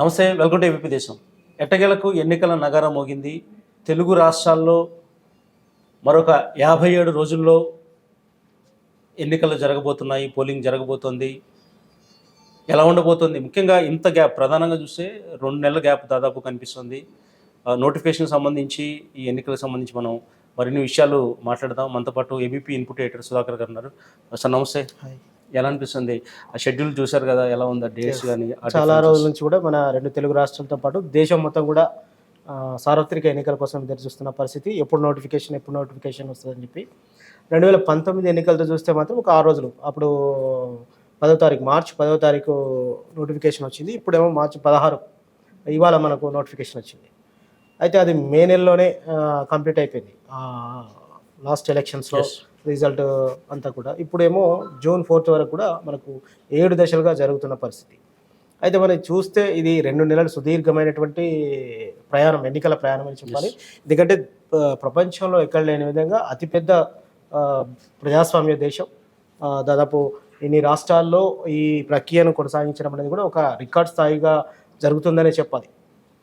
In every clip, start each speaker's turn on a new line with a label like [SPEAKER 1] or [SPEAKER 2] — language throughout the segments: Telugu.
[SPEAKER 1] నమస్తే వెల్కమ్ టు ఏపీ దేశం. ఎట్టగేలకు ఎన్నికల నగరం మోగింది. తెలుగు రాష్ట్రాల్లో మరొక యాభై ఏడు రోజుల్లో ఎన్నికలు జరగబోతున్నాయి పోలింగ్ జరగబోతోంది. ఎలా ఉండబోతోంది? ముఖ్యంగా ఇంత గ్యాప్ ప్రధానంగా చూస్తే రెండు నెలల గ్యాప్ దాదాపు కనిపిస్తుంది. నోటిఫికేషన్ సంబంధించి ఈ ఎన్నికలకు సంబంధించి మనం మరిన్ని విషయాలు మాట్లాడదాం. మనతో పాటు ఏబీపీ ఇన్పుట్ ఎడిటర్ సుధాకర్ గారు ఉన్నారు. సార్ నమస్తే. హాయ్. ఎలా అనిపిస్తుంది? ఆ షెడ్యూల్ చూశారు కదా ఎలా ఉంది డేట్స్ కానీ
[SPEAKER 2] చాలా రోజుల నుంచి కూడా మన రెండు తెలుగు రాష్ట్రాలతో పాటు దేశం మొత్తం కూడా సార్వత్రిక ఎన్నికల కోసం ఎదురు చూస్తున్న పరిస్థితి. ఎప్పుడు నోటిఫికేషన్ ఎప్పుడు నోటిఫికేషన్ వస్తుందని చెప్పి. రెండు వేల పంతొమ్మిది ఎన్నికలతో చూస్తే మాత్రం ఒక ఆరు రోజులు. అప్పుడు పదో తారీఖు మార్చి పదో తారీఖు నోటిఫికేషన్ వచ్చింది. ఇప్పుడేమో మార్చి పదహారు. ఇవాళ మనకు నోటిఫికేషన్ వచ్చింది. అయితే అది మే నెలలోనే కంప్లీట్ అయిపోయింది. లాస్ట్ ఎలక్షన్స్లో. రిజల్ట్ అంతా కూడా. ఇప్పుడేమో జూన్ ఫోర్త్ వరకు కూడా మనకు ఏడు దశలుగా జరుగుతున్న పరిస్థితి. అయితే మనం చూస్తే ఇది రెండు నెలలు సుదీర్ఘమైనటువంటి ప్రయాణం ఎన్నికల ప్రయాణం అని చెప్పాలి. ఎందుకంటే ప్రపంచంలో ఎక్కడ లేని విధంగా అతిపెద్ద ప్రజాస్వామ్య దేశం. దాదాపు ఇన్ని రాష్ట్రాల్లో ఈ ప్రక్రియను కొనసాగించడం అనేది కూడా ఒక రికార్డ్ స్థాయిగా జరుగుతుందనే చెప్పాలి.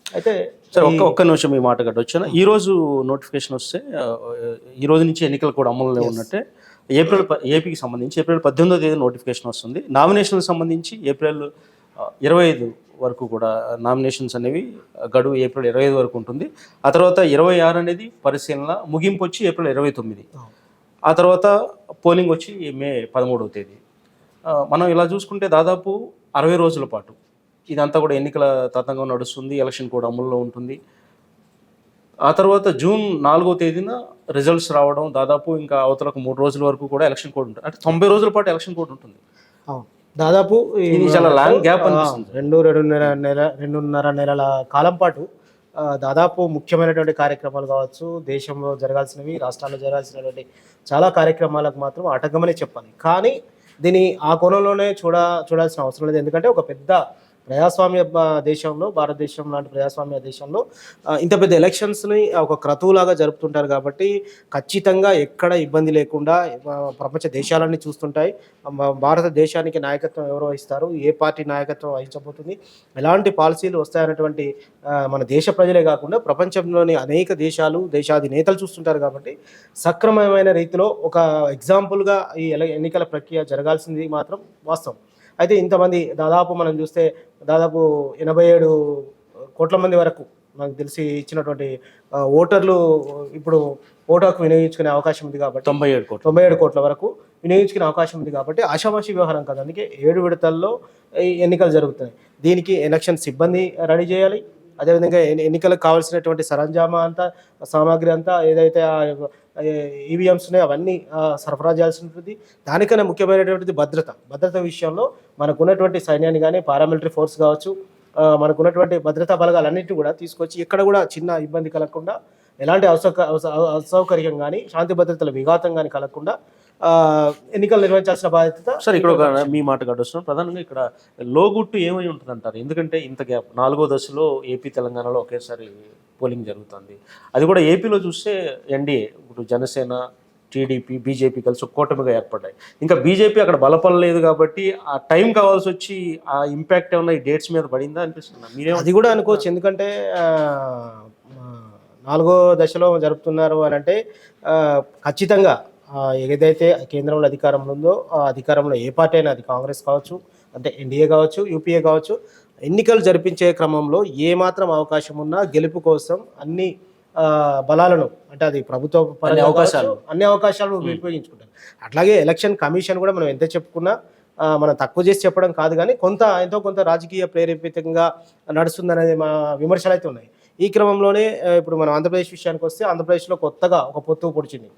[SPEAKER 2] అయితే
[SPEAKER 1] సార్ ఒక్క ఒక్క నిమిషం ఈ మాట గట్టొచ్చాను ఈ రోజు నోటిఫికేషన్ వస్తే ఈ రోజు నుంచి ఎన్నికలు కూడా అమలులో ఉన్నట్టే ఏప్రిల్ ఏపీకి సంబంధించి ఏప్రిల్ పద్దెనిమిదో తేదీ నోటిఫికేషన్ వస్తుంది. నామినేషన్లకు సంబంధించి ఏప్రిల్ ఇరవై ఐదు వరకు కూడా నామినేషన్స్ అనేవి గడువు ఏప్రిల్ ఇరవై ఐదు వరకు ఉంటుంది. ఆ తర్వాత ఇరవై ఆరు అనేది పరిశీలన ముగింపు వచ్చి ఏప్రిల్ ఇరవై తొమ్మిది. ఆ. తర్వాత పోలింగ్ వచ్చి మే పదమూడవ తేదీ. మనం ఇలా చూసుకుంటే దాదాపు అరవై రోజుల పాటు ఇదంతా కూడా ఎన్నికల తతంగం నడుస్తుంది ఎలక్షన్ కూడా అమల్లో ఉంటుంది. ఆ తర్వాత జూన్ నాలుగో తేదీన రిజల్ట్స్ రావడం దాదాపు ఇంకా అవతలకు మూడు రోజుల వరకు కూడా ఎలక్షన్ కోడ్ ఉంటుంది. అంటే తొంభై రోజుల పాటు ఎలక్షన్ కోడ్ ఉంటుంది.
[SPEAKER 2] దాదాపు
[SPEAKER 1] ఇది చాలా లాంగ్ గ్యాప్
[SPEAKER 2] రెండు రెండున్నర నెల రెండున్నర నెలల కాలం పాటు దాదాపు ముఖ్యమైనటువంటి కార్యక్రమాలు కావచ్చు దేశంలో జరగాల్సినవి రాష్ట్రాల్లో జరగాల్సినటువంటి చాలా కార్యక్రమాలకు మాత్రం ఆటంకమనే చెప్పాలి. కానీ దీని ఆ కోణంలోనే చూడ చూడాల్సిన అవసరం లేదు. ఎందుకంటే ఒక పెద్ద ప్రజాస్వామ్య దేశంలో భారతదేశం లాంటి ప్రజాస్వామ్య దేశంలో ఇంత పెద్ద ఎలక్షన్స్ని ఒక క్రతువులాగా జరుపుతుంటారు కాబట్టి ఖచ్చితంగా ఎక్కడ ఇబ్బంది లేకుండా ప్రపంచ దేశాలన్నీ చూస్తుంటాయి. భారతదేశానికి నాయకత్వం ఎవరు వహిస్తారు? ఏ పార్టీ నాయకత్వం వహించబోతుంది? ఎలాంటి పాలసీలు వస్తాయన్నటువంటి మన దేశ ప్రజలే కాకుండా ప్రపంచంలోని అనేక దేశాలు దేశాది నేతలు చూస్తుంటారు కాబట్టి సక్రమమైన రీతిలో ఒక ఎగ్జాంపుల్గా ఈ ఎన్నికల ప్రక్రియ జరగాల్సింది మాత్రం వాస్తవం. అయితే ఇంతమంది దాదాపు మనం చూస్తే దాదాపు ఎనభై ఏడు కోట్ల మంది వరకు నాకు తెలిసి ఇచ్చినటువంటి ఓటర్లు ఇప్పుడు ఓటు హక్కు వినియోగించుకునే అవకాశం ఉంది కాబట్టి
[SPEAKER 1] తొంభై ఏడు కోట్లు.
[SPEAKER 2] తొంభై ఏడు కోట్ల వరకు వినియోగించుకునే అవకాశం ఉంది కాబట్టి ఆషామాషి వ్యవహారం కాదు. అందుకే ఏడు విడతల్లో ఈ ఎన్నికలు జరుగుతున్నాయి. దీనికి ఎలక్షన్ సిబ్బంది రెడీ చేయాలి. అదేవిధంగా ఎన్ని- ఎన్నికలకు కావాల్సినటువంటి సరంజామా అంతా సామాగ్రి అంతా ఏదైతే ఈవీఎంస్ ఉన్నాయో అవన్నీ సరఫరా చేయాల్సి ఉంటుంది దానికన్నా ముఖ్యమైనటువంటిది భద్రత. భద్రత విషయంలో మనకున్నటువంటి సైన్యాన్ని కానీ పారామిలిటరీ ఫోర్స్ కావచ్చు మనకున్నటువంటి భద్రతా బలగాలన్నింటినీ కూడా తీసుకొచ్చి ఎక్కడ కూడా చిన్న ఇబ్బంది కలగకుండా ఎలాంటి అసౌక అస- అసౌకర్యం కానీ శాంతి భద్రతల విఘాతం కానీ కలగకుండా ఎన్నికలు నిర్వహించాల్సిన బాధ్యత
[SPEAKER 1] సార్ ఇక్కడ ఒక మీ మాట గడుస్తున్నాం. ప్రధానంగా ఇక్కడ లోగుట్టు ఏమై ఉంటుంది అంటారు ఎందుకంటే ఇంత గ్యాప్ నాలుగో దశలో ఏపీ తెలంగాణలో ఒకేసారి పోలింగ్ జరుగుతుంది. అది కూడా ఏపీలో చూస్తే ఎన్డీఏ ఇప్పుడు జనసేన టీడీపీ బీజేపీ కలిసి ఒక కూటమిగా ఏర్పడ్డాయి. ఇంకా బీజేపీ అక్కడ బలపడలేదు కాబట్టి ఆ టైం కావాల్సి వచ్చి ఆ ఇంపాక్ట్ ఏమన్నా ఈ డేట్స్ మీద పడిందా అనిపిస్తుంది? మీరే
[SPEAKER 2] అది కూడా అనుకోవచ్చు. ఎందుకంటే నాలుగో దశలో జరుపుతున్నారు అని అంటే ఖచ్చితంగా ఏదైతే కేంద్రంలో అధికారంలో ఉందో ఆ అధికారంలో ఏ పార్టీ అయినా అది కాంగ్రెస్ కావచ్చు అంటే ఎన్డీఏ కావచ్చు యూపీఏ కావచ్చు ఎన్నికలు జరిపించే క్రమంలో ఏ మాత్రం అవకాశం ఉన్నా గెలుపు కోసం అన్ని బలాలను అంటే అది ప్రభుత్వ
[SPEAKER 1] అవకాశాలు.
[SPEAKER 2] అన్ని అవకాశాలను ఉపయోగించుకుంటారు. అట్లాగే ఎలక్షన్ కమిషన్ కూడా మనం ఎంత చెప్పుకున్నా మనం తక్కువ చేసి చెప్పడం కాదు కానీ కొంత ఎంతో కొంత రాజకీయ ప్రేరేపితంగా నడుస్తుందనేది మా విమర్శలు అయితే ఉన్నాయి. ఈ క్రమంలోనే ఇప్పుడు మనం ఆంధ్రప్రదేశ్ విషయానికి వస్తే ఆంధ్రప్రదేశ్లో కొత్తగా ఒక పొత్తు పొడిచింది.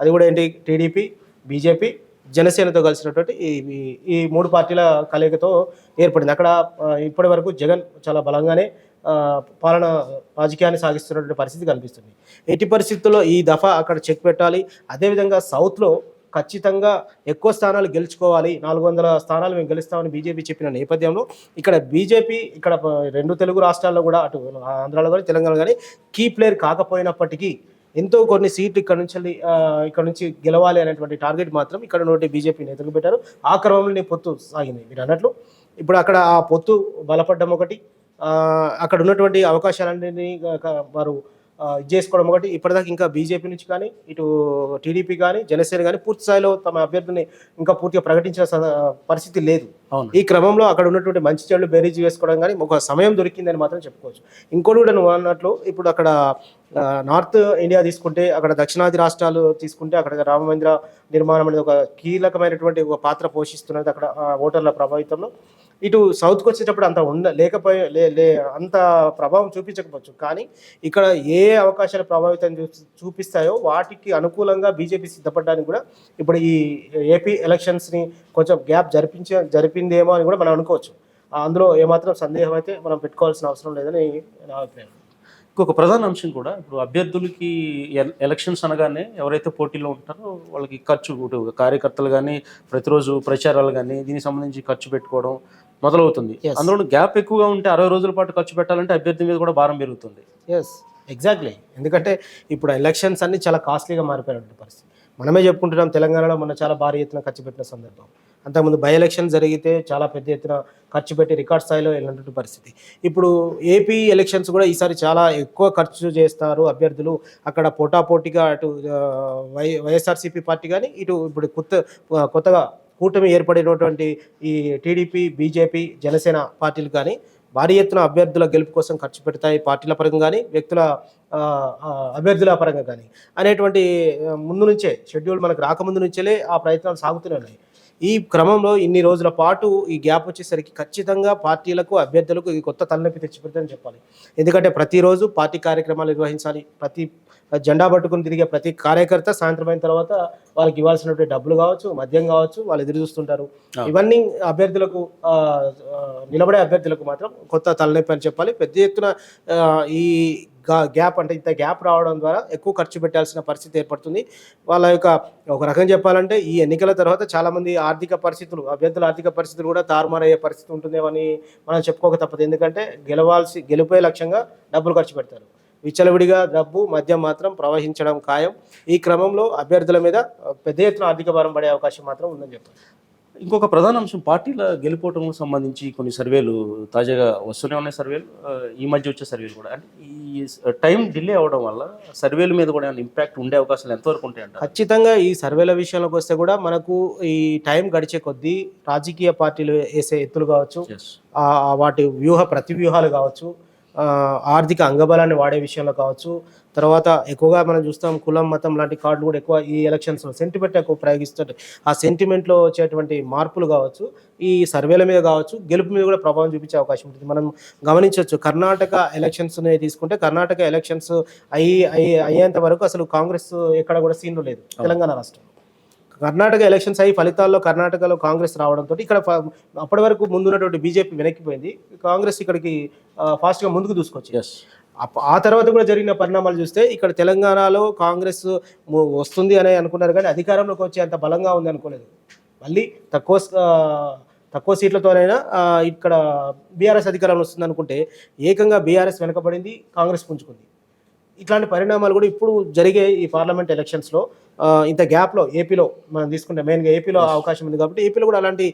[SPEAKER 2] అది కూడా ఏంటి? టీడీపీ బీజేపీ జనసేనతో కలిసినటువంటి ఈ ఈ- మూడు పార్టీల కలయికతో ఏర్పడింది. అక్కడ ఇప్పటి వరకు జగన్ చాలా బలంగానే పాలన రాజకీయాన్ని సాగిస్తున్నటువంటి పరిస్థితి కనిపిస్తుంది. ఎట్టి పరిస్థితుల్లో ఈ దఫా అక్కడ చెక్ పెట్టాలి. అదేవిధంగా సౌత్లో ఖచ్చితంగా ఎక్కువ స్థానాలు గెలుచుకోవాలి. నాలుగు వందల స్థానాలు మేము గెలుస్తామని బీజేపీ చెప్పిన నేపథ్యంలో ఇక్కడ బీజేపీ ఇక్కడ రెండు తెలుగు రాష్ట్రాల్లో కూడా అటు ఆంధ్రాలో కానీ తెలంగాణ కానీ కీ ప్లేయర్ కాకపోయినప్పటికీ ఎంతో కొన్ని సీట్లు ఇక్కడ నుంచి ఇక్కడ నుంచి గెలవాలి అనేటువంటి టార్గెట్ మాత్రం ఇక్కడ నుండి బీజేపీ నేతలు పెట్టారు. ఆ క్రమంలోనే పొత్తు సాగింది. మీరు అన్నట్లు ఇప్పుడు అక్కడ ఆ పొత్తు బలపడ్డం ఒకటి అక్కడ ఉన్నటువంటి అవకాశాలన్నీ వారు చేసుకోవడం ఒకటి. ఇప్పటిదాకా ఇంకా బీజేపీ నుంచి కానీ ఇటు టీడీపీ కానీ జనసేన కానీ పూర్తి స్థాయిలో తమ అభ్యర్థిని ఇంకా పూర్తిగా ప్రకటించిన పరిస్థితి లేదు. ఈ క్రమంలో అక్కడ ఉన్నటువంటి మంచి చెడు బేరీజ్ వేసుకోవడం కానీ ఒక సమయం దొరికిందని మాత్రం చెప్పుకోవచ్చు. ఇంకోటి కూడా నువ్వు అన్నట్లు ఇప్పుడు అక్కడ నార్త్ ఇండియా తీసుకుంటే అక్కడ దక్షిణాది రాష్ట్రాలు తీసుకుంటే అక్కడ రామ మందిర నిర్మాణం అనేది ఒక కీలకమైనటువంటి ఒక పాత్ర పోషిస్తున్నది అక్కడ ఓటర్ల ప్రభావితంలో. ఇటు సౌత్కి వచ్చేటప్పుడు అంత ఉండ లేకపోయే లే అంత ప్రభావం చూపించకపోవచ్చు. కానీ ఇక్కడ ఏ అవకాశాలు ప్రభావితం చూపిస్తాయో వాటికి అనుకూలంగా బీజేపీ సిద్ధపడడానికి కూడా ఇప్పుడు ఈ ఏపీ ఎలక్షన్స్ని కొంచెం గ్యాప్ జరిపించే జరిపిందేమో అని కూడా మనం అనుకోవచ్చు. అందులో ఏమాత్రం సందేహం అయితే మనం పెట్టుకోవాల్సిన అవసరం లేదని నా అభిప్రాయం.
[SPEAKER 1] ఇంకొక ప్రధాన అంశం కూడా ఇప్పుడు అభ్యర్థులకి ఎలక్షన్స్ అనగానే ఎవరైతే పోటీలో ఉంటారో వాళ్ళకి ఖర్చు కార్యకర్తలు కానీ ప్రతిరోజు ప్రచారాలు కానీ దీనికి సంబంధించి ఖర్చు పెట్టుకోవడం మొదలవుతుంది. అందులో గ్యాప్ ఎక్కువగా ఉంటే అరవై రోజుల పాటు ఖర్చు పెట్టాలంటే అభ్యర్థి మీద కూడా భారం పెరుగుతుంది.
[SPEAKER 2] ఎస్ ఎగ్జాక్ట్లీ ఎందుకంటే ఇప్పుడు ఎలక్షన్స్ అన్ని చాలా కాస్ట్లీగా మారిపోయినటువంటి పరిస్థితి. మనమే చెప్పుకుంటున్నాం తెలంగాణలో మొన్న చాలా భారీ ఎత్తున ఖర్చు పెట్టిన సందర్భం. అంతకుముందు బై ఎలక్షన్ జరిగితే చాలా పెద్ద ఎత్తున ఖర్చు పెట్టి రికార్డ్ స్థాయిలో వెళ్ళినటువంటి పరిస్థితి. ఇప్పుడు ఏపీ ఎలక్షన్స్ కూడా ఈసారి చాలా ఎక్కువ ఖర్చు చేస్తారు అభ్యర్థులు. అక్కడ పోటాపోటీగా అటు వై వైఎస్ఆర్సీపీ పార్టీ కానీ ఇటు ఇప్పుడు కొత్త కొత్తగా కూటమి ఏర్పడినటువంటి ఈ టీడీపీ బీజేపీ జనసేన పార్టీలు కానీ భారీ ఎత్తున అభ్యర్థుల గెలుపు కోసం ఖర్చు పెడతాయి పార్టీల పరంగా కానీ వ్యక్తుల అభ్యర్థుల పరంగా కానీ అనేటువంటి ముందు నుంచే షెడ్యూల్ మనకు రాకముందు నుంచేలే ఆ ప్రయత్నాలు సాగుతూనే ఉన్నాయి. ఈ క్రమంలో ఇన్ని రోజుల పాటు ఈ గ్యాప్ వచ్చేసరికి ఖచ్చితంగా పార్టీలకు అభ్యర్థులకు ఈ కొత్త తలనొప్పి తెచ్చిపెడతాయని చెప్పాలి. ఎందుకంటే ప్రతిరోజు పార్టీ కార్యక్రమాలు నిర్వహించాలి. ప్రతి జెండా పట్టుకుని తిరిగే ప్రతి కార్యకర్త సాయంత్రం అయిన తర్వాత వాళ్ళకి ఇవ్వాల్సినటువంటి డబ్బులు కావచ్చు మద్యం కావచ్చు వాళ్ళు ఎదురు చూస్తుంటారు. ఇవన్నీ అభ్యర్థులకు నిలబడే అభ్యర్థులకు మాత్రం కొత్త తలనొప్పి అని చెప్పాలి. పెద్ద ఎత్తున ఈ గ్యాప్ అంటే ఇంత గ్యాప్ రావడం ద్వారా ఎక్కువ ఖర్చు పెట్టాల్సిన పరిస్థితి ఏర్పడుతుంది. వాళ్ళ యొక్క ఒక రకం చెప్పాలంటే ఈ ఎన్నికల తర్వాత చాలా మంది ఆర్థిక పరిస్థితులు అభ్యర్థుల ఆర్థిక పరిస్థితులు కూడా తారుమారయ్యే పరిస్థితి ఉంటుందేమని మనం చెప్పుకోక తప్పదు. ఎందుకంటే గెలవాల్సి గెలిపే లక్ష్యంగా డబ్బులు ఖర్చు పెడతారు. విచ్చలవిడిగా డబ్బు మద్యం మాత్రం ప్రవహించడం ఖాయం. ఈ క్రమంలో అభ్యర్థుల మీద పెద్ద ఎత్తున ఆర్థిక భారం పడే అవకాశం మాత్రం ఉందని చెప్పాలి
[SPEAKER 1] ఇంకొక ప్రధాన అంశం పార్టీల గెలుపోవటం సంబంధించి కొన్ని సర్వేలు తాజాగా వస్తూనే ఉన్నాయి సర్వేలు. ఈ మధ్య వచ్చే సర్వేలు కూడా. అంటే ఈ టైం డిలే అవడం వల్ల సర్వేల మీద కూడా ఏమైనా ఇంపాక్ట్ ఉండే అవకాశాలు ఎంతవరకు ఉంటాయంట
[SPEAKER 2] ఖచ్చితంగా ఈ సర్వేల విషయంలోకి వస్తే కూడా మనకు ఈ టైం గడిచే కొద్దీ రాజకీయ పార్టీలు వేసే ఎత్తులు కావచ్చు వాటి వ్యూహ ప్రతి వ్యూహాలు కావచ్చు ఆర్థిక అంగబలాన్ని వాడే విషయంలో కావచ్చు. తర్వాత ఎక్కువగా మనం చూస్తాం కులం మతం లాంటి కార్డులు కూడా ఎక్కువ ఈ ఎలక్షన్స్లో సెంటిమెంట్ ఎక్కువ ప్రయోగిస్తుంటాయి. ఆ సెంటిమెంట్లో వచ్చేటువంటి మార్పులు కావచ్చు ఈ సర్వేల మీద కావచ్చు గెలుపు మీద కూడా ప్రభావం చూపించే అవకాశం ఉంటుంది. మనం గమనించవచ్చు కర్ణాటక ఎలక్షన్స్ తీసుకుంటే కర్ణాటక ఎలక్షన్స్ అయ్యి అయ్యి అయ్యేంత వరకు అసలు కాంగ్రెస్ ఎక్కడ కూడా సీన్లు లేదు తెలంగాణ రాష్ట్రంలో కర్ణాటక ఎలక్షన్స్ అయ్యి ఫలితాల్లో కర్ణాటకలో కాంగ్రెస్ రావడంతో ఇక్కడ అప్పటి వరకు ముందున్నటువంటి బీజేపీ వెనక్కిపోయింది. కాంగ్రెస్ ఇక్కడికి ఫాస్ట్గా ముందుకు దూసుకొచ్చింది. ఆ తర్వాత కూడా జరిగిన పరిణామాలు చూస్తే ఇక్కడ తెలంగాణలో కాంగ్రెస్ వస్తుంది అని అనుకున్నారు కానీ అధికారంలోకి వచ్చే అంత బలంగా ఉంది అనుకోలేదు. మళ్ళీ తక్కువ తక్కువ సీట్లతోనైనా ఇక్కడ బీఆర్ఎస్ అధికారంలో వస్తుంది అనుకుంటే ఏకంగా బీఆర్ఎస్ వెనకబడింది కాంగ్రెస్ పుంజుకుంది. ఇట్లాంటి పరిణామాలు కూడా ఇప్పుడు జరిగే ఈ పార్లమెంట్ ఎలక్షన్స్లో ఇంత గ్యాప్లో ఏపీలో మనం తీసుకుంటే మెయిన్గా ఏపీలో అవకాశం ఉంది కాబట్టి ఏపీలో కూడా అలాంటి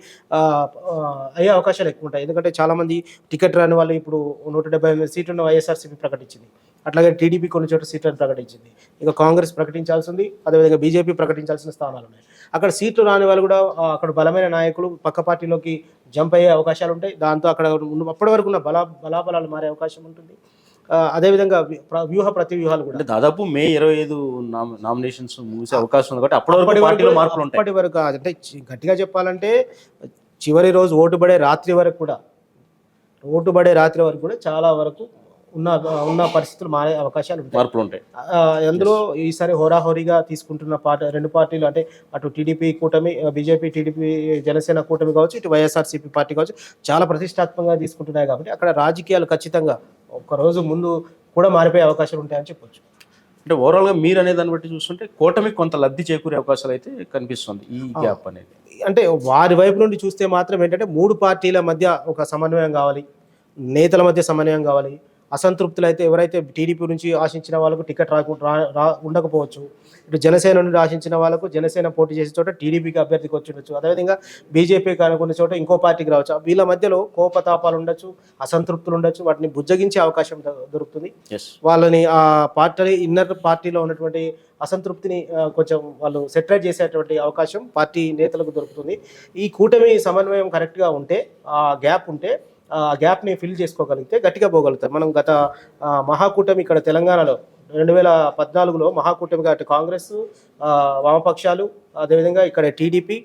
[SPEAKER 2] అయ్యే అవకాశాలు ఎక్కువ ఉంటాయి. ఎందుకంటే చాలామంది టికెట్ రాని వాళ్ళు ఇప్పుడు నూట డెబ్బై ఎనిమిది సీట్లను వైఎస్ఆర్సీపీ ప్రకటించింది. అట్లాగే టీడీపీ కొన్ని చోట్ల సీట్లను ప్రకటించింది. ఇక కాంగ్రెస్ ప్రకటించాల్సింది అదేవిధంగా బీజేపీ ప్రకటించాల్సిన స్థానాలు ఉన్నాయి. అక్కడ సీట్లు రాని వాళ్ళు కూడా అక్కడ బలమైన నాయకులు పక్క పార్టీలోకి జంప్ అయ్యే అవకాశాలు ఉంటాయి. దాంతో అక్కడ అప్పటి వరకు ఉన్న బలా బలాబలాలు మారే అవకాశం ఉంటుంది. అదేవిధంగా వ్యూహ ప్రతి వ్యూహాలు కూడా.
[SPEAKER 1] అంటే దాదాపు మే ఇరవై ఐదు నామినేషన్స్ ముగిసే అవకాశం ఉంది కాబట్టి అప్పటి పార్టీలో మార్పులు ఉంటాయి.
[SPEAKER 2] అప్పటి వరకు అంటే గట్టిగా చెప్పాలంటే చివరి రోజు ఓటు పడే రాత్రి వరకు కూడా ఓటు పడే రాత్రి వరకు కూడా చాలా వరకు ఉన్న ఉన్న పరిస్థితులు మారే అవకాశాలు
[SPEAKER 1] మార్పులు ఉంటాయి.
[SPEAKER 2] అందులో ఈసారి హోరాహోరీగా తీసుకుంటున్న పార్టీ రెండు పార్టీలు అంటే అటు టీడీపీ కూటమి బీజేపీ టీడీపీ జనసేన కూటమి కావచ్చు ఇటు వైఎస్ఆర్సీపీ పార్టీ కావచ్చు చాలా ప్రతిష్టాత్మకంగా తీసుకుంటున్నాయి కాబట్టి అక్కడ రాజకీయాలు ఖచ్చితంగా ఒక రోజు ముందు కూడా మారిపోయే అవకాశాలు ఉంటాయని చెప్పొచ్చు.
[SPEAKER 1] అంటే ఓవరాల్గా మీరు అనే దాన్ని బట్టి చూస్తుంటే కూటమికి కొంత లబ్ధి చేకూరే అవకాశాలు అయితే కనిపిస్తుంది ఈ గ్యాప్ అనేది.
[SPEAKER 2] అంటే వారి వైపు నుండి చూస్తే మాత్రం ఏంటంటే మూడు పార్టీల మధ్య ఒక సమన్వయం కావాలి నేతల మధ్య సమన్వయం కావాలి అసంతృప్తులు అయితే ఎవరైతే టీడీపీ నుంచి ఆశించిన వాళ్ళకు టికెట్ రాకుండా రా- ఉండకపోవచ్చు. ఇటు జనసేన నుండి ఆశించిన వాళ్ళకు జనసేన పోటీ చేసే చోట టీడీపీకి అభ్యర్థికి వచ్చి ఉండొచ్చు అదేవిధంగా బీజేపీకి అనుకున్న చోట ఇంకో పార్టీకి రావచ్చు. వీళ్ళ మధ్యలో కోపతాపాలు ఉండొచ్చు అసంతృప్తులు ఉండొచ్చు వాటిని బుజ్జగించే అవకాశం దొరుకుతుంది. వాళ్ళని ఆ పార్టీ ఇన్నర్ పార్టీలో ఉన్నటువంటి అసంతృప్తిని కొంచెం వాళ్ళు సెటరేట్ చేసేటువంటి అవకాశం పార్టీ నేతలకు దొరుకుతుంది. ఈ కూటమి సమన్వయం కరెక్ట్గా ఉంటే ఆ గ్యాప్ ఉంటే ఆ గ్యాప్ని ఫిల్ చేసుకోగలిగితే గట్టిగా పోగలుగుతారు. మనం గత మహాకూటమి ఇక్కడ తెలంగాణలో రెండు వేల పద్నాలుగులో మహాకూటమిగా అటు కాంగ్రెస్ వామపక్షాలు అదేవిధంగా ఇక్కడ టీడీపీ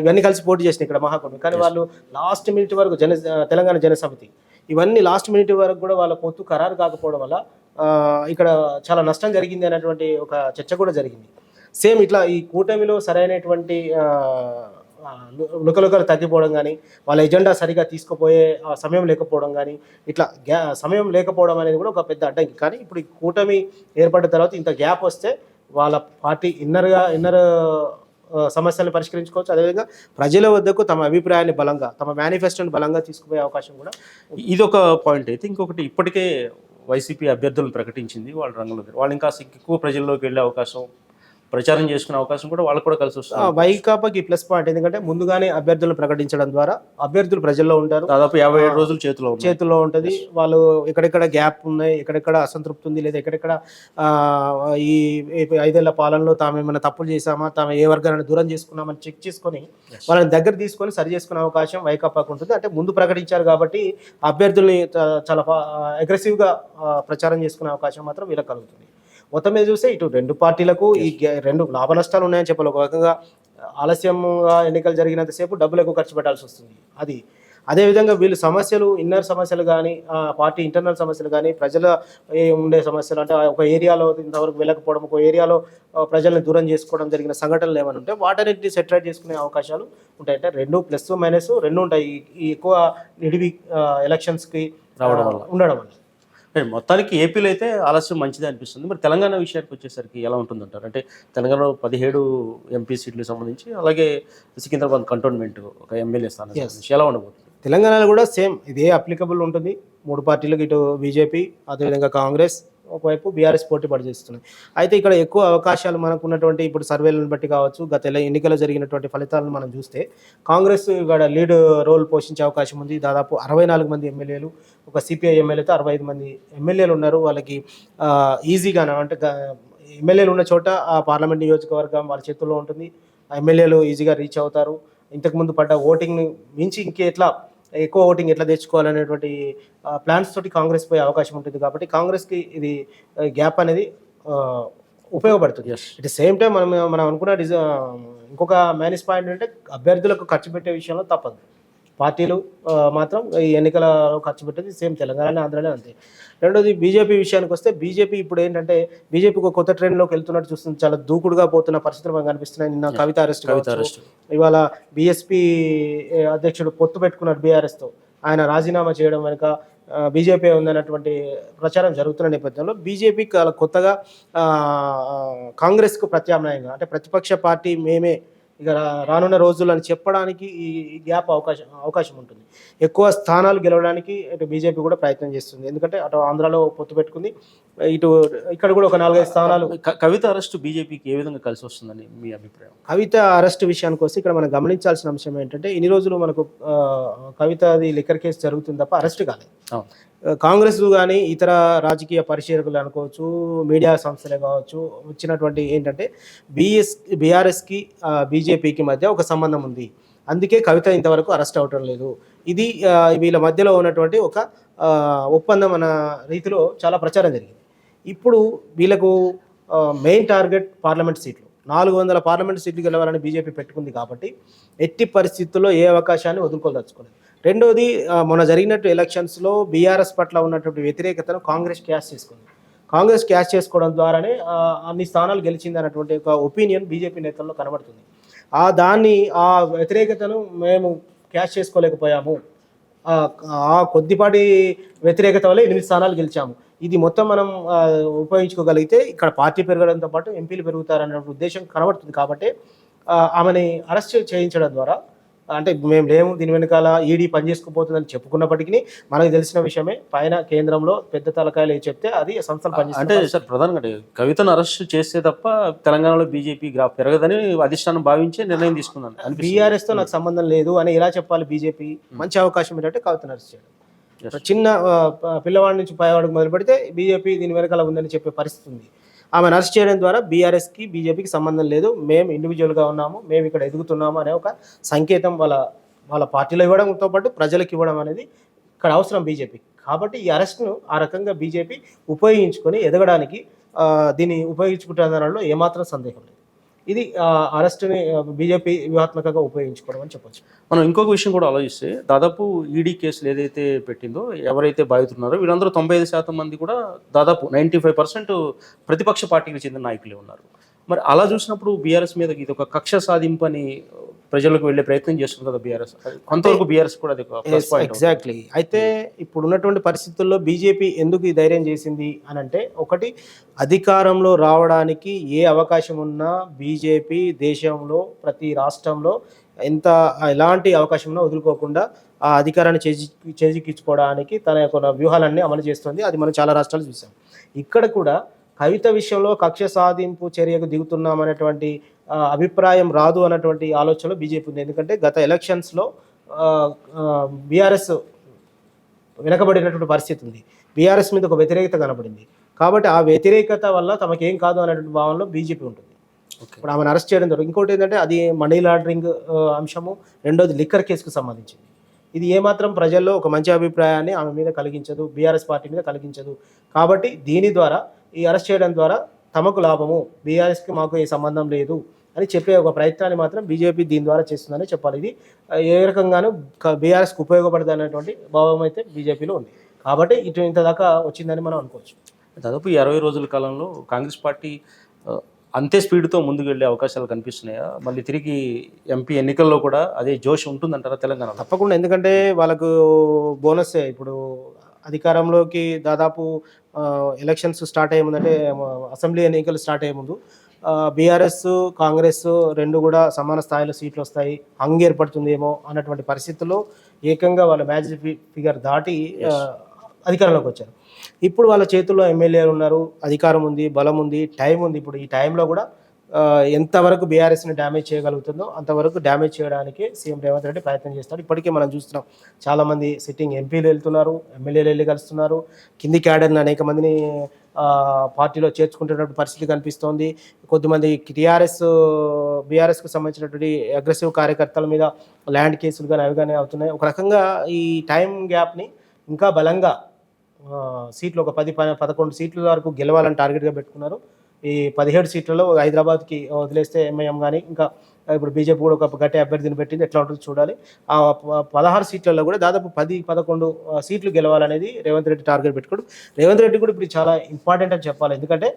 [SPEAKER 2] ఇవన్నీ కలిసి పోటీ చేసినాయి ఇక్కడ మహాకూటమి. కానీ వాళ్ళు లాస్ట్ మినిట్ వరకు జన తెలంగాణ జనసమితి ఇవన్నీ లాస్ట్ మినిట్ వరకు కూడా వాళ్ళ పొత్తు ఖరారు కాకపోవడం వల్ల ఇక్కడ చాలా నష్టం జరిగింది అనేటువంటి ఒక చర్చ కూడా జరిగింది. సేమ్ ఇట్లా ఈ కూటమిలో సరైనటువంటి లుకలుకలు తగ్గిపోవడం కానీ వాళ్ళ ఎజెండా సరిగా తీసుకుపోయే సమయం లేకపోవడం కానీ ఇట్లా గ్యా సమయం లేకపోవడం అనేది కూడా ఒక పెద్ద అడ్డంకి. కానీ ఇప్పుడు ఈ కూటమి ఏర్పడిన తర్వాత ఇంత గ్యాప్ వస్తే వాళ్ళ పార్టీ ఇన్నర్గా ఇన్నర్ సమస్యలను పరిష్కరించుకోవచ్చు. అదేవిధంగా ప్రజల వద్దకు తమ అభిప్రాయాన్ని బలంగా తమ మేనిఫెస్టోని బలంగా తీసుకుపోయే అవకాశం కూడా
[SPEAKER 1] ఇది ఒక పాయింట్. అయితే ఇంకొకటి ఇప్పటికే వైసీపీ అభ్యర్థులను ప్రకటించింది వాళ్ళ రంగంలో. వాళ్ళు ఇంకా ఎక్కువ ప్రజల్లోకి వెళ్ళే అవకాశం ప్రచారం చేసుకునే అవకాశం కూడా వాళ్ళకు కూడా కలిసి వస్తుంది.
[SPEAKER 2] వైకాపాకి ప్లస్ పాయింట్ ఎందుకంటే ముందుగానే అభ్యర్థులను ప్రకటించడం ద్వారా అభ్యర్థులు ప్రజల్లో ఉంటారు.
[SPEAKER 1] దాదాపు యాభై ఏడు రోజులు చేతిలో
[SPEAKER 2] చేతుల్లో ఉంటుంది. వాళ్ళు ఎక్కడెక్కడ గ్యాప్ ఉన్నాయి ఎక్కడెక్కడ అసంతృప్తి ఉంది లేదా ఎక్కడెక్కడ ఈ ఐదేళ్ళ పాలనలో తాము ఏమైనా తప్పులు చేశామా తాము ఏ వర్గాన్ని దూరం చేసుకున్నామని చెక్ చేసుకొని వాళ్ళని దగ్గర తీసుకొని సరి చేసుకునే అవకాశం వైకాపాకు ఉంటుంది. అంటే ముందు ప్రకటించారు కాబట్టి అభ్యర్థుల్ని చాలా అగ్రెసివ్గా ప్రచారం చేసుకునే అవకాశం మాత్రం వీళ్ళకి కలుగుతుంది. మొత్తం మీద చూస్తే ఇటు రెండు పార్టీలకు ఈ రెండు లాభ నష్టాలు ఉన్నాయని చెప్పాలి. ఒక రకంగా ఆలస్యంగా ఎన్నికలు జరిగినంతసేపు డబ్బులు ఎక్కువ ఖర్చు పెట్టాల్సి వస్తుంది. అది అదేవిధంగా వీళ్ళు సమస్యలు ఇన్నర్ సమస్యలు కానీ పార్టీ ఇంటర్నల్ సమస్యలు కానీ ప్రజల ఉండే సమస్యలు అంటే ఒక ఏరియాలో ఇంతవరకు వెళ్ళకపోవడం ఒక ఏరియాలో ప్రజల్ని దూరం చేసుకోవడం జరిగిన సంఘటనలు ఏమైనా ఉంటే వాటన్నిటిని సెటరేట్ చేసుకునే అవకాశాలు ఉంటాయి. అంటే రెండు ప్లస్ మైనస్ రెండు ఉంటాయి. ఈ- ఎక్కువ నిడివి ఎలక్షన్స్కి
[SPEAKER 1] రావడం వల్ల.
[SPEAKER 2] ఉండడం వల్ల.
[SPEAKER 1] మొత్తానికి ఏపీలో అయితే ఆలస్యం మంచిదే అనిపిస్తుంది. మరి తెలంగాణ విషయానికి వచ్చేసరికి ఎలా ఉంటుందంటారు? అంటే తెలంగాణలో పదిహేడు ఎంపీ సీట్లకు సంబంధించి అలాగే సికింద్రాబాద్ కంటోన్మెంట్ ఒక ఎమ్మెల్యే స్థానం ఎలా ఉండబోతుంది?
[SPEAKER 2] తెలంగాణలో కూడా సేమ్ ఇదే అప్లికబుల్ ఉంటుంది. మూడు పార్టీలకు ఇటు బీజేపీ అదేవిధంగా కాంగ్రెస్ ఒకవైపు బీఆర్ఎస్ పోటీ పడి చేస్తున్నాయి అయితే ఇక్కడ ఎక్కువ అవకాశాలు మనకు ఉన్నటువంటి ఇప్పుడు సర్వేలను బట్టి కావచ్చు గత ఎల- ఎన్నికల్లో జరిగినటువంటి ఫలితాలను మనం చూస్తే కాంగ్రెస్ ఇక్కడ లీడ్ రోల్ పోషించే అవకాశం ఉంది. దాదాపు అరవై నాలుగు మంది ఎమ్మెల్యేలు ఒక సిపిఐ ఎమ్మెల్యేతో అరవై ఐదు మంది ఎమ్మెల్యేలు ఉన్నారు. వాళ్ళకి ఈజీగానే అంటే ఎమ్మెల్యేలు ఉన్న చోట ఆ పార్లమెంట్ నియోజకవర్గం వాళ్ళ చేతుల్లో ఉంటుంది. ఎమ్మెల్యేలు ఈజీగా రీచ్ అవుతారు. ఇంతకుముందు పడ్డ ఓటింగ్ మించి ఇంకెట్లా ఎక్కువ ఓటింగ్ ఎట్లా తెచ్చుకోవాలనేటువంటి ప్లాన్స్ తోటి కాంగ్రెస్ పోయే అవకాశం ఉంటుంది కాబట్టి కాంగ్రెస్కి ఇది గ్యాప్ అనేది ఉపయోగపడుతుంది. ఇట్ సేమ్ టైం మనం మనం అనుకున్న ఇంకొక మైనస్ పాయింట్ అంటే అభ్యర్థులకు ఖర్చు పెట్టే విషయంలో తప్పదు. పార్టీలు మాత్రం ఈ ఎన్నికలలో ఖర్చు పెట్టేది సేమ్ తెలంగాణ ఆంధ్రాలో అంతే. రెండోది బీజేపీ విషయానికి వస్తే బీజేపీ ఇప్పుడు ఏంటంటే బీజేపీ ఒక కొత్త ట్రెండ్లోకి వెళ్తున్నట్టు చూస్తుంది. చాలా దూకుడుగా పోతున్న పరిస్థితులు మనకు కనిపిస్తున్నాయి. నిన్న కవిత అరెస్ట్
[SPEAKER 1] కవిత అరెస్ట్.
[SPEAKER 2] ఇవాళ బీఎస్పీ అధ్యక్షుడు పొత్తు పెట్టుకున్నారు బీఆర్ఎస్తో. ఆయన రాజీనామా చేయడం వెనుక బీజేపీ ఉందన్నటువంటి ప్రచారం జరుగుతున్న నేపథ్యంలో బీజేపీ కొత్తగా కాంగ్రెస్కు ప్రత్యామ్నాయంగా అంటే ప్రతిపక్ష పార్టీ మేమే ఇక రానున్న రోజులు అని చెప్పడానికి ఈ గ్యాప్ అవకాశం అవకాశం ఉంటుంది. ఎక్కువ స్థానాలు గెలవడానికి ఇటు బీజేపీ కూడా ప్రయత్నం చేస్తుంది. ఎందుకంటే అటు ఆంధ్రాలో పొత్తు పెట్టుకుంది. ఇటు ఇక్కడ కూడా ఒక నాలుగైదు స్థానాలు
[SPEAKER 1] కవిత అరెస్ట్ బీజేపీకి ఏ విధంగా కలిసి వస్తుందని మీ అభిప్రాయం?
[SPEAKER 2] కవిత అరెస్ట్ విషయానికి వస్తే ఇక్కడ మనం గమనించాల్సిన అంశం ఏంటంటే ఇన్ని రోజులు మనకు ఆ, కవితది లిక్కర్ కేసు జరుగుతుంది తప్ప అరెస్ట్ కాలేదు. కాంగ్రెస్ కానీ ఇతర రాజకీయ పరిశీలకులు అనుకోవచ్చు మీడియా సంస్థలే కావచ్చు వచ్చినటువంటి ఏంటంటే బిఎస్ బీఆర్ఎస్కి బీజేపీకి మధ్య ఒక సంబంధం ఉంది. అందుకే కవిత ఇంతవరకు అరెస్ట్ అవటం లేదు. ఇది వీళ్ళ మధ్యలో ఉన్నటువంటి ఒక ఒప్పందం అన్న రీతిలో చాలా ప్రచారం జరిగింది. ఇప్పుడు వీళ్ళకు మెయిన్ టార్గెట్ పార్లమెంట్ సీట్లు. నాలుగు వందల పార్లమెంట్ సీట్లు గెలవాలని బీజేపీ పెట్టుకుంది కాబట్టి ఎట్టి పరిస్థితుల్లో ఏ అవకాశాన్ని వదులుకోదలుచుకోలేదు. రెండోది మొన్న జరిగినట్టు ఎలక్షన్స్లో బీఆర్ఎస్ పట్ల ఉన్నటువంటి వ్యతిరేకతను కాంగ్రెస్ క్యాష్ చేసుకుంది. కాంగ్రెస్ క్యాష్ చేసుకోవడం ద్వారానే అన్ని స్థానాలు గెలిచింది అన్నటువంటి ఒక ఒపీనియన్ బీజేపీ నేతల్లో కనబడుతుంది. ఆ దాన్ని ఆ వ్యతిరేకతను మేము క్యాష్ చేసుకోలేకపోయాము. ఆ కొద్దిపాటి వ్యతిరేకత వల్ల ఎనిమిది స్థానాలు గెలిచాము. ఇది మొత్తం మనం ఉపయోగించుకోగలిగితే ఇక్కడ పార్టీ పెరగడంతో పాటు ఎంపీలు పెరుగుతారన్న ఉద్దేశం కనబడుతుంది కాబట్టి ఆమెని అరెస్ట్ చేయించడం ద్వారా అంటే మేము లేము దీని వెనకాల ఈడీ పనిచేసుకుపోతుందని చెప్పుకున్నప్పటికీ మనకు తెలిసిన విషయమే. పైన కేంద్రంలో పెద్ద తలకాయలు చెప్తే అది సంస్థలు
[SPEAKER 1] అంటే సార్ ప్రధానంగా కవితను అరెస్ట్ చేస్తే తప్ప తెలంగాణలో బీజేపీ గ్రాఫ్ పెరగదని అధిష్టానం భావించే నిర్ణయం తీసుకున్నాను.
[SPEAKER 2] బీఆర్ఎస్తో నాకు సంబంధం లేదు అని ఎలా చెప్పాలి బీజేపీ? మంచి అవకాశం ఏంటంటే కవిత నరేష్ చేయడం. చిన్న పిల్లవాడి నుంచి పైవాడికి మొదలు పెడితే బీజేపీ దీని వెనకాల ఉందని చెప్పే పరిస్థితి ఉంది. ఆమె అరెస్ట్ చేయడం ద్వారా బీఆర్ఎస్కి బీజేపీకి సంబంధం లేదు. మేము ఇండివిజువల్గా ఉన్నాము మేము ఇక్కడ ఎదుగుతున్నాము అనే ఒక సంకేతం వాళ్ళ వాళ్ళ పార్టీలో ఇవ్వడంతో పాటు ప్రజలకు ఇవ్వడం అనేది ఇక్కడ అవసరం బీజేపీ. కాబట్టి ఈ అరెస్ట్ను ఆ రకంగా బీజేపీ ఉపయోగించుకొని ఎదగడానికి దీన్ని దీన్ని దానిలో ఏమాత్రం సందేహం లేదు. ఇది అరెస్ట్ని బీజేపీ వ్యూహాత్మకంగా ఉపయోగించుకోవడం అని చెప్పొచ్చు.
[SPEAKER 1] మనం ఇంకొక విషయం కూడా ఆలోచిస్తే దాదాపు ఈడీ కేసులు ఏదైతే పెట్టిందో ఎవరైతే బాధితున్నారో వీళ్ళందరూ తొంభై ఐదు శాతం మంది కూడా దాదాపు నైంటీ ఫైవ్ పర్సెంట్ ప్రతిపక్ష పార్టీకి చెందిన నాయకులే ఉన్నారు. మరి అలా చూసినప్పుడు బీఆర్ఎస్ మీద ఇది ఒక కక్ష సాధింపు అని ప్రజలకు వెళ్ళే ప్రయత్నం చేస్తుంది కదా బీఆర్ఎస్ కొంతవరకు బీఆర్ఎస్ కూడా అది
[SPEAKER 2] ఎగ్జాక్ట్లీ అయితే ఇప్పుడు ఉన్నటువంటి పరిస్థితుల్లో బీజేపీ ఎందుకు ఈ ధైర్యం చేసింది అని అంటే ఒకటి అధికారంలో రావడానికి ఏ అవకాశం ఉన్నా బీజేపీ దేశంలో ప్రతి రాష్ట్రంలో ఎంత ఎలాంటి అవకాశం ఉన్నా వదులుకోకుండా ఆ అధికారాన్ని చేజి చేజిక్కించుకోవడానికి తన యొక్క వ్యూహాలన్నీ అమలు చేస్తుంది. అది మనం చాలా రాష్ట్రాలు చూసాం. ఇక్కడ కూడా కవిత విషయంలో కక్ష సాధింపు చర్యకు దిగుతున్నామనేటువంటి అభిప్రాయం రాదు అన్నటువంటి ఆలోచనలో బీజేపీ ఉంది. ఎందుకంటే గత ఎలక్షన్స్లో బీఆర్ఎస్ వెనకబడినటువంటి పరిస్థితి ఉంది. బీఆర్ఎస్ మీద ఒక వ్యతిరేకత కనబడింది. కాబట్టి ఆ వ్యతిరేకత వల్ల తమకేం కాదు అనేటువంటి భావనలో బీజేపీ ఉంటుంది. ఇప్పుడు ఆమెను అరెస్ట్ చేయడం జరుగుతుంది. ఇంకోటి ఏంటంటే అది మనీ లాండరింగ్ అంశము. రెండోది లిక్కర్ కేసుకు సంబంధించింది. ఇది ఏమాత్రం ప్రజల్లో ఒక మంచి అభిప్రాయాన్ని ఆమె మీద కలిగించదు బీఆర్ఎస్ పార్టీ మీద కలిగించదు. కాబట్టి దీని ద్వారా ఈ అరెస్ట్ చేయడం ద్వారా తమకు లాభము. బీఆర్ఎస్కి మాకు ఏ సంబంధం లేదు. అని చెప్పే ఒక ప్రయత్నాన్ని మాత్రం బీజేపీ దీని ద్వారా చేస్తుందని చెప్పాలి. ఇది ఏ రకంగానూ బీఆర్ఎస్కి ఉపయోగపడుతుంది అనేటువంటి భావం అయితే బీజేపీలో ఉంది. కాబట్టి ఇటు ఇంత దాకా వచ్చిందని మనం అనుకోవచ్చు.
[SPEAKER 1] దాదాపు అరవై రోజుల కాలంలో కాంగ్రెస్ పార్టీ అంతే స్పీడ్తో ముందుకు వెళ్ళే అవకాశాలు కనిపిస్తున్నాయా? మళ్ళీ తిరిగి ఎంపీ ఎన్నికల్లో కూడా అదే జోష్ ఉంటుందంటారా తెలంగాణలో?
[SPEAKER 2] తప్పకుండా. ఎందుకంటే వాళ్ళకు బోనస్. ఇప్పుడు అధికారంలోకి దాదాపు ఎలక్షన్స్ స్టార్ట్ అయ్యే ముందంటే అసెంబ్లీ ఎన్నికలు స్టార్ట్ అయ్యే ముందు బీఆర్ఎస్ కాంగ్రెస్ రెండు కూడా సమాన స్థాయిలో సీట్లు వస్తాయి. హంగ్ ఏర్పడుతుందేమో అన్నటువంటి పరిస్థితుల్లో ఏకంగా వాళ్ళ మ్యాజిక్ ఫిగర్ దాటి అధికారంలోకి వచ్చారు. ఇప్పుడు వాళ్ళ చేతుల్లో ఎమ్మెల్యేలు ఉన్నారు. అధికారం ఉంది బలం ఉంది టైం ఉంది. ఇప్పుడు ఈ టైంలో కూడా ఎంతవరకు బీఆర్ఎస్ని డ్యామేజ్ చేయగలుగుతుందో అంతవరకు డ్యామేజ్ చేయడానికి సీఎం రేవంత్ రెడ్డి ప్రయత్నం చేస్తాడు. ఇప్పటికే మనం చూస్తున్నాం చాలామంది సిట్టింగ్ ఎంపీలు వెళ్తున్నారు ఎమ్మెల్యేలు వెళ్ళి కలుస్తున్నారు. కింది క్యాడర్ని అనేక మందిని పార్టీలో చేర్చుకుంటున్నటువంటి పరిస్థితి కనిపిస్తోంది. కొద్దిమంది టీఆర్ఎస్ బీఆర్ఎస్కు సంబంధించినటువంటి అగ్రెసివ్ కార్యకర్తల మీద ల్యాండ్ కేసులు కానీ అవి కానీ అవుతున్నాయి. ఒక రకంగా ఈ టైం గ్యాప్ని ఇంకా బలంగా సీట్లు ఒక పది పదకొండు సీట్ల వరకు గెలవాలని టార్గెట్గా పెట్టుకున్నారు. ఈ పదిహేడు సీట్లలో హైదరాబాద్కి వదిలేస్తే ఎంఐఎం కానీ ఇంకా ఇప్పుడు బీజేపీ కూడా ఒక గట్టి అభ్యర్థిని పెట్టింది. ఎట్లా ఉంటుందో చూడాలి. ఆ పదహారు సీట్లలో కూడా దాదాపు పది పదకొండు సీట్లు గెలవాలనేది రేవంత్ రెడ్డి టార్గెట్ పెట్టుకోడు రేవంత్ రెడ్డి కూడా ఇప్పుడు చాలా ఇంపార్టెంట్ అని చెప్పాలి. ఎందుకంటే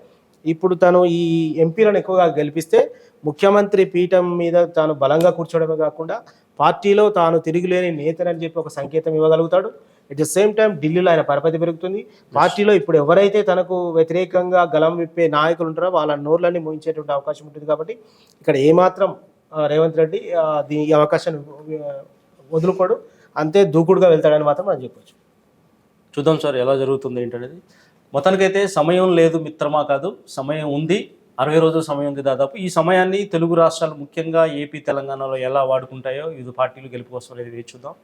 [SPEAKER 2] ఇప్పుడు తను ఈ ఎంపీలను ఎక్కువగా గెలిపిస్తే ముఖ్యమంత్రి పీఠం మీద తాను బలంగా కూర్చోవడమే కాకుండా పార్టీలో తాను తిరుగులేని నేతనని చెప్పి ఒక సంకేతం ఇవ్వగలుగుతాడు. అట్ ద సేమ్ టైం ఢిల్లీలో ఆయన పరపతి పెరుగుతుంది. పార్టీలో ఇప్పుడు ఎవరైతే తనకు వ్యతిరేకంగా గలం విప్పే నాయకులు ఉంటారో వాళ్ళ నోర్లన్నీ మోయించేటువంటి అవకాశం ఉంటుంది కాబట్టి ఇక్కడ ఏమాత్రం రేవంత్ రెడ్డి దీని ఈ అవకాశాన్ని వదులుకోడు. అంతే దూకుడుగా వెళ్తాడని మాత్రం మనం చెప్పొచ్చు.
[SPEAKER 1] చూద్దాం సార్ ఎలా జరుగుతుంది ఏంటనేది. మొత్తానికైతే సమయం లేదు మిత్రమా కాదు సమయం ఉంది. అరవై రోజుల సమయం ఉంది దాదాపు. ఈ సమయాన్ని తెలుగు రాష్ట్రాలు ముఖ్యంగా ఏపీ తెలంగాణలో ఎలా వాడుకుంటాయో వివిధ పార్టీలు గెలుపు కోసం అనేది వేచి చూద్దాం.